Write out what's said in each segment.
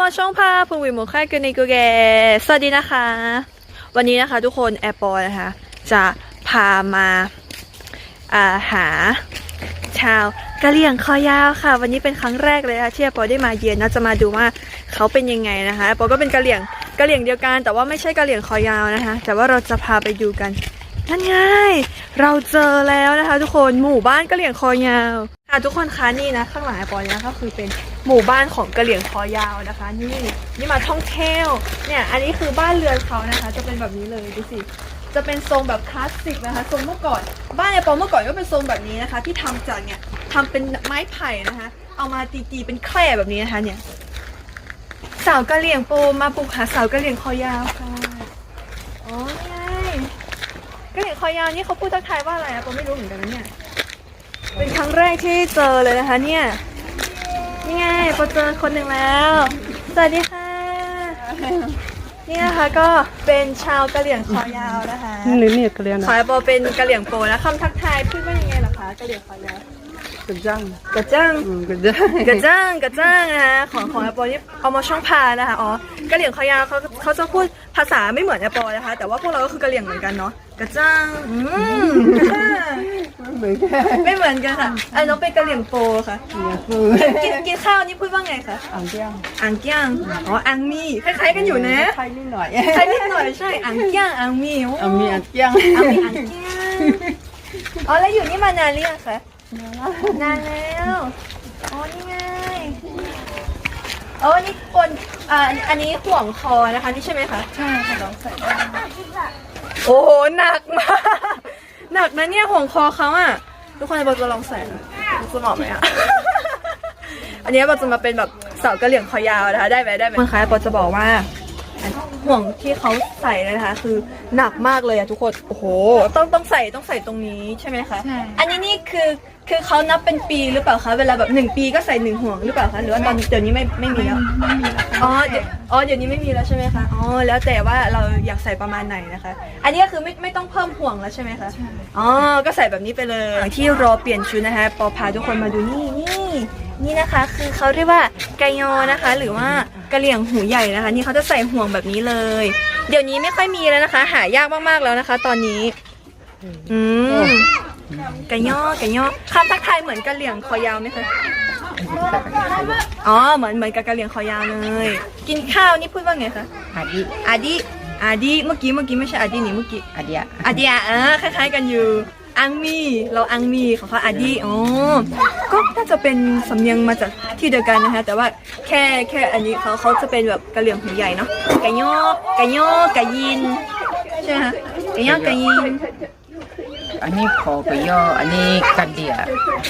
มาช่องพาพูวิมุค่ายกันในกูแกสวัสดีนะคะ วันนี้นะคะทุกคนแอร์ปอนะคะ จะพามาาหาชาวกะเหรี่ยงคอยาวค่ะ วันนี้เป็นครั้งแรกเลยค่ะที่แอร์ปอได้มาเยือนนะจะมาดูว่าเขาเป็นยังไงนะคะแอร์ปอก็เป็นกะเหรี่ยงกะเหรี่ยงเดียวกัน แต่ว่าไม่ใช่กะเหรี่ยงคอยาวนะคะ แต่ว่าเราจะพาไปดูกันนั่นไงเราเจอแล้วนะคะ ทุกคนหมู่บ้านกะเหรี่ยงคอยาวะทุกคนคะนี่นะข้างหลังปอเนี่ยก็คือเป็นหมู่บ้านของกะเหรี่ยงคอยาวนะคะ นี่นี่มาท่องเที่ยวเนี่ยอันนี้คือบ้านเรือนเขานะคะ จะเป็นแบบนี้เลยดูสิจะเป็นทรงแบบคลาสสิกนะคะทรงเมื่อก่อน บ้านไอปอเมื่อก่อนก็เป็นทรงแบบนี้นะคะ ที่ทำจากเนี่ยทำเป็นไม้ไผ่นะคะ เอามาตีๆเป็นแคร่แบบนี้นะคะเนี่ยสาวกะเหรี่ยงโปมาปลูกหาสาวกะเหรี่ยงคอยาวค่ะอ๋อนี่ไงกะเหรี่ยงคอยาวนี่เขาพูดทักทายว่าอะไรอะปอไม่รู้เหมือนกันนะเนี่ย เป็นครั้งแรกที่เจอเลยนะคะเนี่ยนี่ไงปอเจอคนหนึ่งแล้ว สวัสดีค่ะ นี่นะคะก็เป็นชาวกะเหรี่ยงคอยาวนะคะ นี่นี่กะเรียนขอให้ปอเป็นกะเหรี่ยงโปนะคำทักทายพูดว่ายังไงล่ะคะกะเหรี่ยงคอยาว กระจังกระจ้างอืมกระจังกระจ้างกระจ้างนะคะของของแอปเปิลนี่เอามาช่องพานะคะอ๋อกะเหรี่ยงคอยาวเขาเขาจะพูดภาษาไม่เหมือนแอปเปิลนะคะ แต่ว่าพวกเราก็คือกะเหรี่ยงเหมือนกันเนาะกระจ้างอืมกระจ้างเหมือนกันไม่เหมือนกันค่ะอันน้องเป็นกะเหรี่ยงโปค่ะอย่าพูดกินกินข้าวนี่พูดว่าไงคะอ่างเจียงอ่างเกี้ยงอ๋ออ่างมีคล้ายๆกันอยู่นะใครนิดหน่อยใช่นิดหน่อยใช่อ่างเกี้ยงอ่างมีโอ่างมีอ่างเจียงอ่างมีอ่างเกี้ยงอ๋อแล้วอยู่นี่มานานหรือยังคะ นานแล้วอ๋อนี่ไงอ๋อนี่คนอ่าอันนี้ห่วงคอนะคะนี่ใช่ไหมคะใช่ค่ะลองใส่โอ้โหหนักมากหนักนะเนี่ยห่วงคอเขาอะทุกคนจะบอกจะลองใส่นะจะเหมาะไหมอะอันนี้เราจะมาเป็นแบบสาวกะเหลี่ยงคอยาวนะคะได้ไหมได้ไหมคนขายปอจะบอกว่าอัน ห่วงที่เขาใส่นะคะ คือหนักมากเลยอะทุกคนโอ้โหต้องต้องใส่ต้องใส่ตรงนี้ใช่ไหมคะใช่ อันนี้นี่คือคือเขานับเป็นปีหรือเปล่าคะเวลาแบบหนึ่งปีก็ใส่หนึ่งห่วงหรือเปล่าคะหรือว่าตอนเดี๋ยวนี้ไม่ไม่มีแล้วอ๋อเดี๋ยวอ๋อเดี๋ยวนี้ไม่มีแล้วใช่ไหมคะอ๋อแล้วแต่ว่าเราอยากใส่ประมาณไหนนะคะ อันนี้ก็คือไม่ไม่ต้องเพิ่มห่วงแล้วใช่ไหมคะอ๋อ ก็ใส่แบบนี้ไปเลยที่รอเปลี่ยนชุดนะคะ ปอพาทุกคนมาดูนี่นี่ นี่นะคะคือเขาเรียกว่าไกยอนะคะ หรือว่ากะเหลี่ยงหูใหญ่นะคะ นี่เขาจะใส่ห่วงแบบนี้เลย เดี๋ยวนี้ไม่ค่อยมีแล้วนะคะ หายากมากๆแล้วนะคะ ตอนนี้ อืมไก่ย่อไก่ย่อคำทักทายเหมือนกะเหลี่ยงคอยาวไหมคะอ๋อเหมือนเหมือนกับกะเหลี่ยงคอยาวเลย กินข้าวนี่พูดว่าไงคะอาดิอาดิอาดิเมื่อกี้เมื่อกี้ไม่ใช่อาดินี่เมื่อกี้อาดิอะอาดิอะเออคล้ายๆกันอยู่ อังมีเราอังมีของเขาอาดิอ๋อก็น่าจะเป็นสำเนียงมาจากที่เดียวกันนะคะ แต่ว่าแค่แค่อันนี้เขาเขาจะเป็นแบบกะเหลี่ยงหูใหญ่เนาะไก่ย่อไก่ย่อไก่ยินใช่ไหมคะไก่ย่อไก่ยินอันนี้พอกระยออันนี้กันเดีย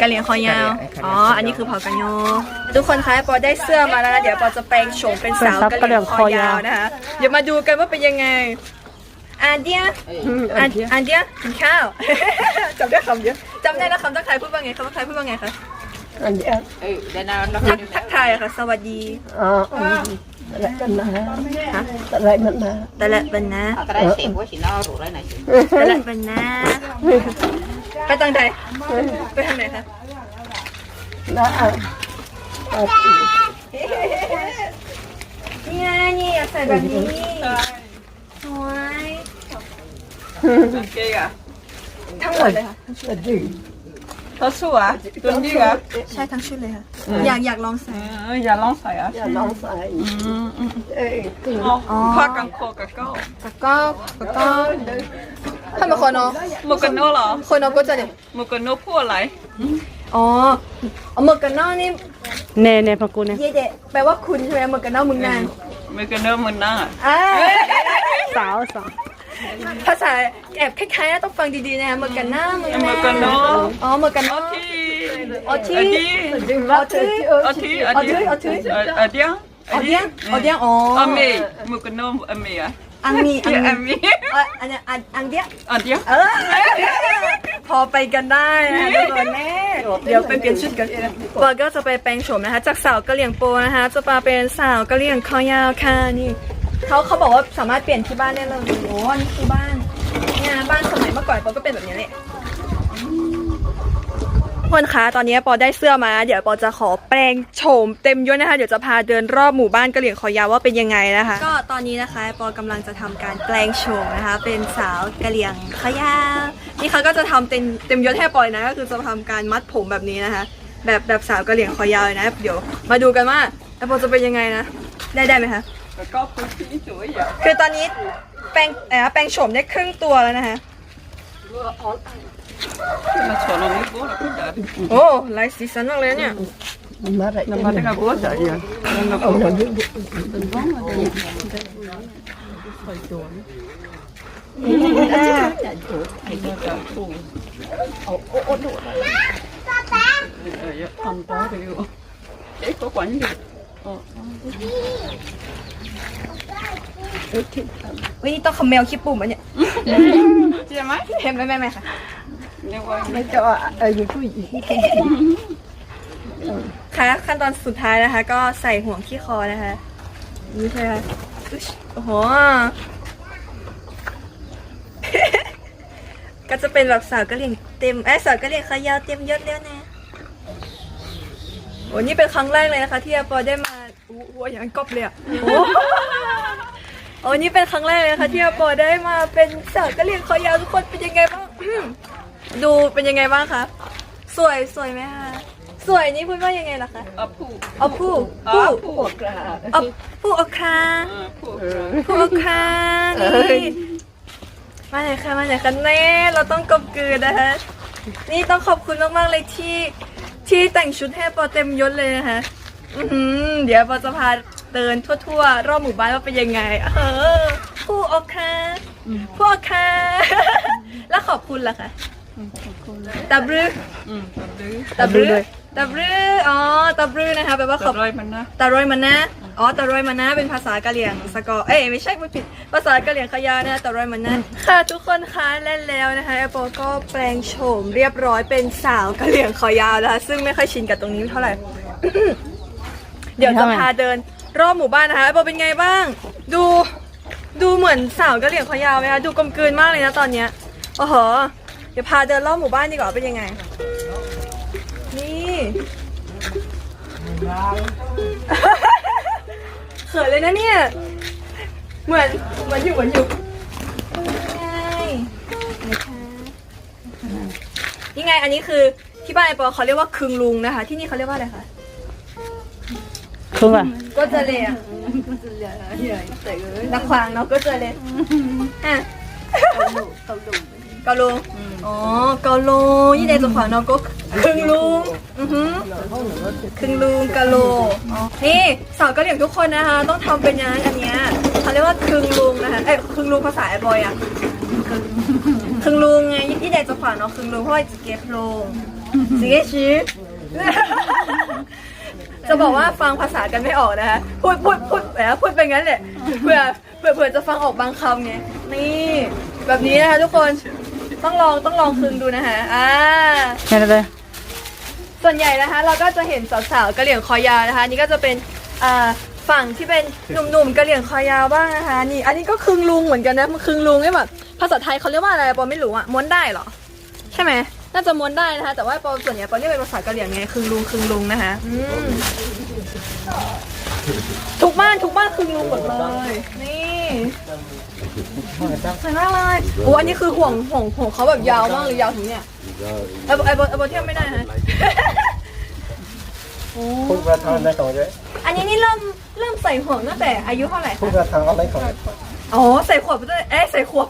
กะเหลี่ยงคอยาวกะเหรี่ยงอ๋อ อันนี้คือเผากันยอทุกคนคะปอได้เสื้อมาแล้วนะเดี๋ยวปอจะแปลงโฉมเป็นสาวกะเหลี่ยงคอยาวนะคะ เดี๋ยวมาดูกันว่าเป็นยังไง อาเดียอาอาเดียกินข้าวจำได้คำเดียวจำได้แล้วคำทักทายพูดว่าไงคำทักทายพูดว่าไงคะอันเดียเออเดี๋ยวนะเราทักทักทายอะค่ะ สวัสดีอ๋ออะไรกันนะฮะอะไรมันนะแต่ละบันนะ cái đấy xịn quá chị nó rủ đây này chị แต่ละบันนะไปทางใดไปทางไหนคะนะอะนี่ไงนี่อยากใส่แบบนี้สว ย kia à ทั้งหมดเลยค่ะกระดิ่ง nó xua à tuần đi à ใช่ทั้งชุดเลยค่ะ อยากอยากลองใส่ ừ giờ lon xài à อย่าลองใส่เอ้ยคือ khoa càng khô cả câu แล้วก็แล้วก็ถ้ามาคนเนาะ một cái nô là คนเนาะก็จะเนี่ย một cái nô phua lại อ๋อเอาหมึกกันเนอกนี่เน่เน่พักกูเนี่ยเย่เดแปลว่าคุณใช่ไหมหมึกกันเนอกมึงนาง mấy cái nô mình năng à อ่าสาวสาว ภาษาแอบคล้ายๆนะต้องฟังดีๆนะหมึกกันหน้ามึงนางหมึกกันเนอะอ๋อหมึกกันเนอก thì อ๋อที่ ở đi อ๋อที่ ở thì ở Ở đi dưới, ở dưới. ở ở đi อ๋อเดียงอ๋อเดียงอ๋อ ở mì một cái nô ở mì à อังมีอัง kia มี ở mì เอ่ออันเนี้ยอันอังเดีย ở đi เออพอไปกันได้นะทุกคนแน่เดี๋ยวไปเปลี่ยนชุดกันปอก็จะไปแปลงโฉมนะคะ จากสาวกะเหรี่ยงโปนะคะ จะมาเป็นสาวกะเหรี่ยงคอยาวค่ะนี่ เขาเขาบอกว่าสามารถเปลี่ยนที่บ้านได้เลยโอ้อันนี่คือบ้านเนี่ยบ้านสมัยเมื่อก่อนปอก็เป็นแบบนี้แหละคนคะตอนนี้ปอได้เสื้อมา เดี๋ยวปอจะขอแปลงโฉมเต็มยศนะคะ เดี๋ยวจะพาเดินรอบหมู่บ้านกะเหรี่ยงคอยาวว่าเป็นยังไงนะคะ ก็ตอนนี้นะคะปอกำลังจะทำการแปลงโฉมนะคะ เป็นสาวกะเหรี่ยงคอยาวนี่เขาก็จะทำเต็มเต็มยศให้ปอยนะ ก็คือจะทำการมัดผมแบบนี้นะคะ แบบแบบสาวกะเหรี่ยงคอยาวเลยนะ เดี๋ยวมาดูกันว่าแอปปอจะเป็นยังไงนะ ได้ได้ไหมคะ แล้วก็คุณพี่สวยอะคือตอนนี้แปลงเอ่อแปลงโฉมได้ครึ่งตัวแล้วนะคะ มาชวนเราไม่รู้เราก็จะโอ้ลายสีสันมากเลยเนี่ยน้ำมันก็รู้จักอย่างนั้นเราก็เออทำต่อไปอยู่เอ๊ะก็กว่านี้ วินี่ต้องคำเมลคิปปุ่มอันเนี่ยใช่ไหมเห็นไหมไม่ไม่ค่ะเรียกว่าไม่จะเอออยู่ผู้หญิงค่ะขั้นตอนสุดท้ายนะคะ ก็ใส่ห่วงที่คอนะคะนี่ใช่ไหมคะอึ๊ชโอ้โหก็จะเป็นแบบสาวกะเหรี่ยงเต็มเอ้สาวกะเหรี่ยงขายาวเต็มยศแล้วนะโอ้นี่เป็นครั้งแรกเลยนะคะ ที่อาปอได้มาอู้หูอย่างก๊อบเลยอะโอ้ โอ้นี่เป็นครั้งแรกเลยนะคะที่อาปอได้มาเป็นสาวกะเหรี่ยงคอยาวทุกคนเป็นยังไงบ้าง ดูเป็นยังไงบ้างคะ สวยสวยไหมคะสวยนี่พูดว่ายังไงล่ะคะอะผู้เอาผู้อะผู้ผู้กระเอาผู้เอาคาอ่าผู้ผู้เอาคานี่มาไหนคะมาไหนคะแน่เราต้องกลมกลืนนะคะ นี่ต้องขอบคุณมากๆเลยที่ที่แต่งชุดให้ปอเต็มยศเลยนะคะอือหือเดี๋ยวปอจะพา เดินทั่วๆ รอบหมู่บ้านว่าเป็นยังไง เออผู้เอาคาผู้เอาคาแล้วขอบคุณล่ะคะตับรึอืมดื้อตับรึตับรึอ๋อตับรึนะคะแปลว่าขขัอบบร้อยมันนะตารอยมันนะอ๋อตารอยมันนะเป็นภาษากะเหรี่ยงสกอร์เอ้ยไม่ใช่ไม่ผิดภาษากะเหรี่ยงขยานะตารอยมันนะค่ะทุกคนคะเล่นแล้วนะคะแอปเปิลก็แปลงโฉมเรียบร้อยเป็นสาวกะเหรี่ยงคอยาวนะคะซึ่งไม่ค่อยชินกับตรงนี้เท่าไหร่เดี๋ยวจะพาเดิน รอบหมู่บ้านนะคะแอปเปิลเป็นไงบ้าง ดูดูเหมือนสาวกะเหรี่ยงคอยาวไหมคะดูกลมกลืนมากเลยนะตอนเนี้ยโอ้โหเดี๋ยวพาเดินรอบหมู่บ้านดีกว่าเป็นยังไง นี่เขินเลยนะเนี่ย เหมือนเหมือนอยู่เหมือนอยู่ไงนะคะนี่ไงอันนี้คือที่บ้านไอปอเขาเรียกว่าคึงลุงนะคะ ที่นี่เขาเรียกว่าอะไรคะ คือว่าก็จะเลยอะนักควางเนาะก็จะเลยอะเกาลุงอ๋อเกาลุงยี่เดจะขวางเนาะก็คึงลุงอือหือคึงลุงกะโลอ๋อนี่สาวกะเหรี่ยงทุกคนนะคะ ต้องทำเป็นอย่างนั้นอันเนี้ยเขาเรียกว่าครึ่งลุงนะคะเอ้ยคึงลุงภาษาไอ้บอยอะครึ่งลุงไงยี่เดจะขวางเนาะคึงลุงเพราะว่าจะเก็บลงสิเกชิ จะบอกว่าฟังภาษากันไม่ออกนะคะพูดพูดพูดแหมพูดไปงั้นแหละเผื่อเผื่อเผื่อจะฟังออกบางคำไงนี่แบบนี้นะคะทุกคนต้องลองต้องลองคืนดูนะคะอ่า แค่นั้นเลยส่วนใหญ่นะคะเราก็จะเห็นสาวๆกะเหรี่ยงคอยาวนะคะ นี่ก็จะเป็นอ่าฝั่งที่เป็นหนุ่มๆกะเหรี่ยงคอยาวบ้างนะคะ นี่อันนี้ก็คึงลุงเหมือนกันนะมันคึงลุงเนี่ยแบบภาษาไทยเขาเรียกว่าอะไรปอไม่รู้อะม้วนได้เหรอ ใช่ไหม น่าจะม้วนได้นะคะ แต่ว่าปอส่วนใหญ่ปอเรียกเป็นภาษากะเหรี่ยงไงคึงลุงคึงลุงนะคะอืมทุกบ้านทุกบ้านคืองูหมดเลยนี่สวยมากเลยโอ้อันนี้คือห่วงห่วงห่วงเขาแบบยาวมากเลยยาวถึงเนี่ยไอ้บไอ้บไอ้บเทียบไม่ได้ฮะโอ้พูดประธานได้ก่อนเลยอันนี้นี่เริ่มเริ่มใส่ห่วงตั้งแต่อายุเท่าไหร่พูดคะประธานอะไรก่อนอ๋อใส่ขวบตั้งแต่เอ๊ะใส่ขวบ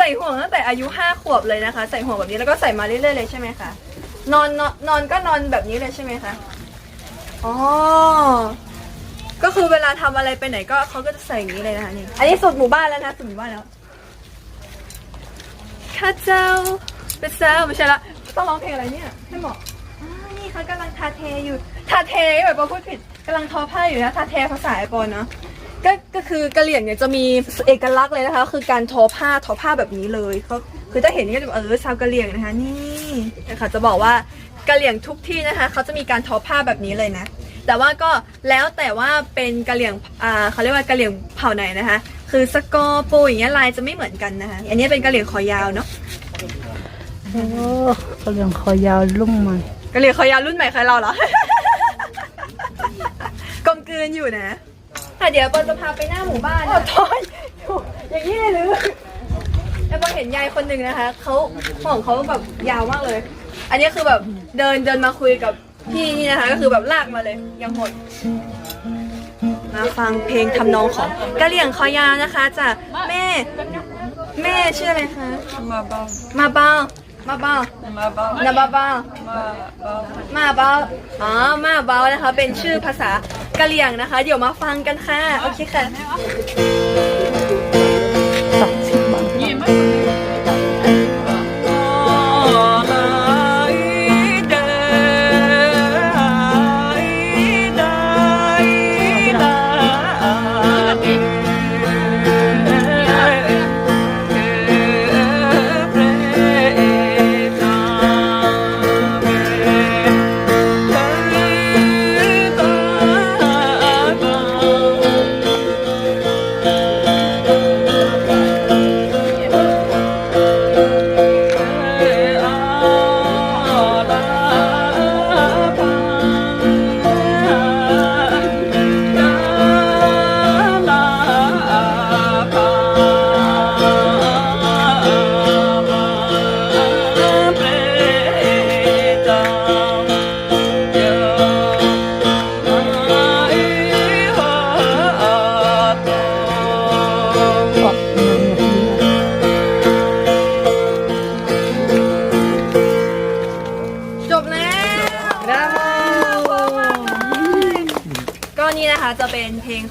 ใส่ห่วงตั้งแต่อายุห้าขวบเลยนะคะ ใส่ห่วงแบบนี้แล้วก็ใส่มาเรื่อยๆเลยใช่ไหมคะนอนนอนนอนก็นอนแบบนี้เลยใช่ไหมคะอ๋อก็คือเวลาทำอะไรไปไหนก็เขาก็จะใส่อย่างนี้เลยนะคะนี่อันนี้สุดหมู่บ้านแล้วนะสุดหมู่บ้านแล้วข้าเจ้าเป็นสาไม่ใช่ละต้องร้องเพลงอะไรเนี่ยให้เหมาะอ่านี่เขากำลังทาเทอยู่ทาเทแบบว่าพูดผิดกำลังทอผ้าอยู่นะทาเทภาษาไอปอนเนาะ ก็ก็คือกะเหรี่ยงเนี่ยจะมีเอกลักษณ์เลยนะคะ คือการทอผ้าทอผ้าแบบนี้เลยก็คือถ้าเห็นนี่ก็จะแบบเออชาวกะเหรี่ยงนะคะนี่นะคะจะบอกว่ากะเหรี่ยงทุกที่นะคะเขาจะมีการทอผ้าแบบนี้เลยนะ แต่ว่าก็แล้วแต่ว่าเป็นกะเหรี่ยงอ่าเขาเรียกว่ากะเหรี่ยงเผ่าไหนนะคะ คือสกอร์โปอย่างเงี้ยลายจะไม่เหมือนกันนะคะอันนี้เป็นกะเหรี่ยงคอยาวเนาะโอ้กระเหลี่ยงคอยาวลุ่มมันกะเหรี่ยงคอยาวรุ่นใหม่ใครเราเหรอกลมกลืนอยู่นะ ค่ะเดี๋ยวปอนจะพาไปหน้าหมู่บ้านนะทอยอย่างนี้เลยหรือแล้วปอนเห็นยายคนหนึ่งนะคะเขาของเขาแบบยาวมากเลย อันนี้คือแบบเดินเดินมาคุยกับพี่นี่นะคะ ก็คือแบบลากมาเลยยังหมด มาฟังเพลงทำนองของกะเหรี่ยงคอยาวนะคะจากแม่ แม่ชื่ออะไรคะ มาบ้างมาเบ้า มาเบ้ามาบ้างนาบาเบ้ามาบ้างมาเบาอ๋อมาเบานะคะ เป็นชื่อภาษากะเหรี่ยงนะคะ เดี๋ยวมาฟังกันค่ะ โอเคค่ะ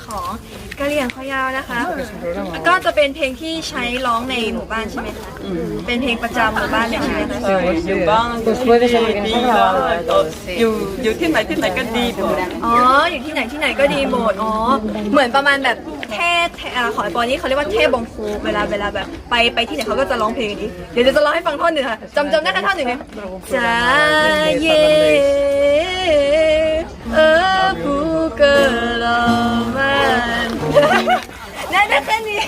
ของกะเหรี่ยงขอยาวนะคะก็จะเป็นเพลงที่ใช้ร้องในหมู่บ้านใช่ไหมคะ เป็นเพลงประจำหมู่บ้านเลยใช่ไหมคะอยู่บ้างดีอยู่อยู่ที่ไหนที่ไหนก็ดีหมดอ๋อ อยู่ที่ไหนที่ไหนก็ดีหมด อ๋อ เหมือนประมาณแบบเท่เท่อ่าของไอปอนี่เขาเรียกว่าเท่บงคูเวลาเวลาแบบไปไปที่ไหนเขาก็จะร้องเพลงนี้ เดี๋ยวจะร้องให้ฟังท่อนหนึ่งค่ะจำจำได้แค่ท่อนหนึ่งเนี่ยจ้าเย่เออผู้ เกิดเรามันได้ได้แค่นี้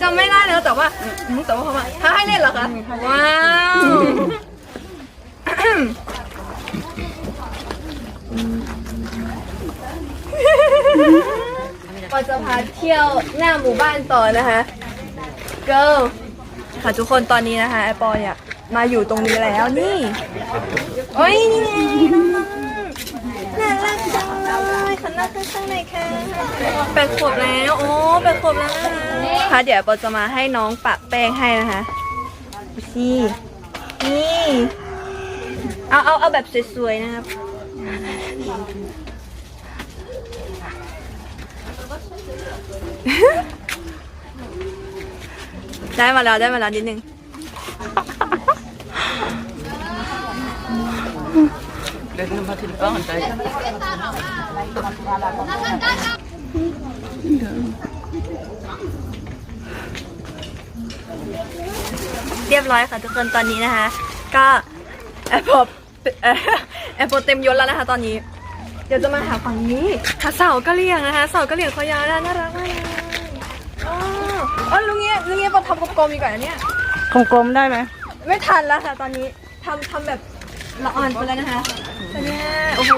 จำไม่ได้แล้วแต่ว่าอืมแต่ว่าเขามาถ้าให้เล่นเหรอคะ ว้าวก็จะพาเที่ยวหน้าหมู่บ้านต่อนะคะ go ค่ะทุกคนตอนนี้นะคะไอปอเนี่ยมาอยู่ตรงนี้แล้วนี่ โอ้ยนี่ไงน้องๆน่ารักจัง เลยขอนั่งข้างๆหน่อยค่ะแปดขวบแล้วโอ้แปดขวบแล้วนะคะค่ะเดี๋ยวปอจะมาให้น้องปะแป้งให้นะคะดูสินี่เอาเอาเอาแบบสวยๆนะครับได้มาแล้วได้มาแล้วนิดนึง เดินมาถึงบ้านใจเรียบร้อยค่ะทุกคนตอนนี้นะคะ ก็แอร์พอร์ตแอร์พอร์ตเต็มยศแล้วนะคะ ตอนนี้ เดี๋ยวจะมาหาฝั่งนี้หาเสากะเหรี่ยงนะคะเสากะเหรี่ยงคอยาวน่ารักมากเลยอ๋ออ๋อลุงเงี้ยลุงเงี้ยปอทำกลมๆดีกว่านะเนี่ยกลมๆได้ไหมไม่ทันแล้วค่ะ ตอนนี้ทำทำแบบละอ่อนไปแล้วนะคะตอน เนี้ยโอ้โห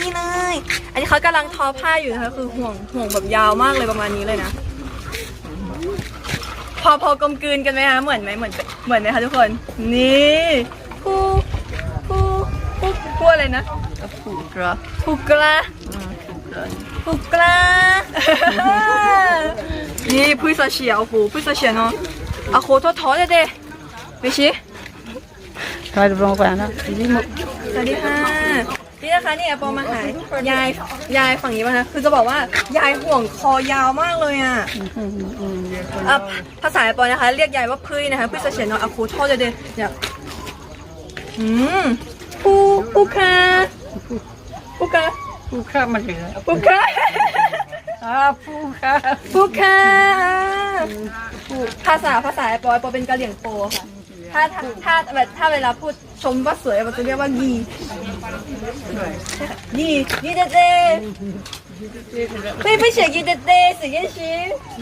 นี่เลย อันนี้เขากำลังทอผ้าอยู่นะคะ คือห่วงห่วงแบบยาวมากเลยประมาณนี้เลยนะ พอพอกลมกลืนกันไหมคะ เหมือนไหมเหมือนเหมือนไหมคะทุกคน นี่ผู้ผู้ผู้ผู้อะไรนะผูกกระผู้กล้าผู้กล้านี่พุ้ยซาเฉียวโอ้โหพุ้ยซาเฉียวเนาะอะโคทอทอเด็ดๆไปชิทายตรงไปนะยิ่ง สวัสดีค่ะ นี่นะคะนี่แอปเปอมาหายายยายฝั่งนี้ป่ะคะคือจะบอกว่ายายห่วงคอยาวมากเลยอะอะภาษาแอปเปอนะคะ เรียกยายว่าพึ่ยนะคะพึ่ยเฉียนเนาะอะคูโทษเดยวเนี่ยอืมปูปูคาปูคาผูกข้ามันเหลือปูคาอ่าผูกข้าปูคาภาษาภาษาแอปเปอแอปเปอเป็นกะเหรี่ยงโปค่ะ ถ้าถ้าแบบถ้าเวลาพูดชมว่าสวยมันจะเรียกว่ายียียีเดเดไม่ไม่เฉยยีเดเดสิยี่ชิ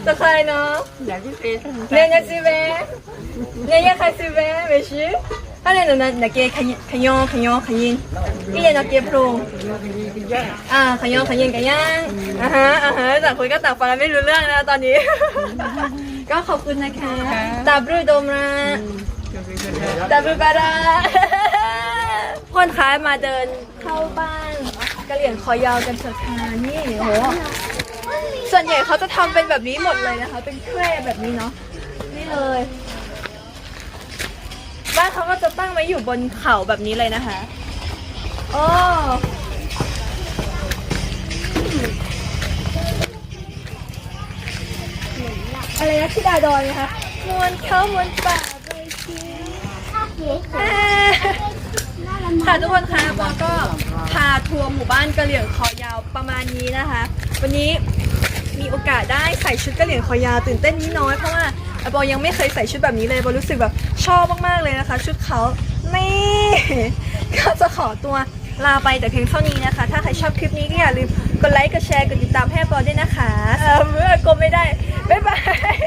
ตะใครเนาะเนี่ยเนี่ยสิเวเนี่ยเนี่ยใครสิเวเวชิอะไรนั่นน่ะนักเก็ตขยขยองขยงขยินนี่เลยนักเก็ตพรุงอ่าขยองขยินกันยังอ่าฮะอ่าฮะแต่คุยก็ต่างฟังไม่รู้เรื่องนะตอนนี้ ก็ขอบคุณนะคะตาบรูโดมราตาบรูบาราคนค้ามาเดินเข้าบ้านกะเหลี่ยงคอยาวกันเถอะค่ะนี่โหส่วนใหญ่เขาจะทำเป็นแบบนี้หมดเลยนะคะ เป็นเคร่แบบนี้เนาะนี่เลย บ้านเขาก็จะตั้งไว้อยู่บนเขาแบบนี้เลยนะคะโอ้ อะไรนะที่ดาดอยนะคะมวนเขามวนป่าโดยชีค่ะทุกคนคะปอก็พาทัวร์หมู่บ้านกะเหลี่ยงคอยาวประมาณนี้นะคะ วันนี้มีโอกาสได้ใส่ชุดกะเหรี่ยงคอยาวตื่นเต้นนิดน้อยเพราะว่าบอยังไม่เคยใส่ชุดแบบนี้เลยบอรู้สึกแบบชอบมากๆเลยนะคะ ชุดเขานี่ก็จะขอตัวลาไปแต่เพียงเท่านี้นะคะ ถ้าใครชอบคลิปนี้ก็อย่าลืม กดไลค์ กดแชร์ กดติดตามให้ปอด้วยนะคะ เออเมื่อก็ไม่ได้ บ๊ายบาย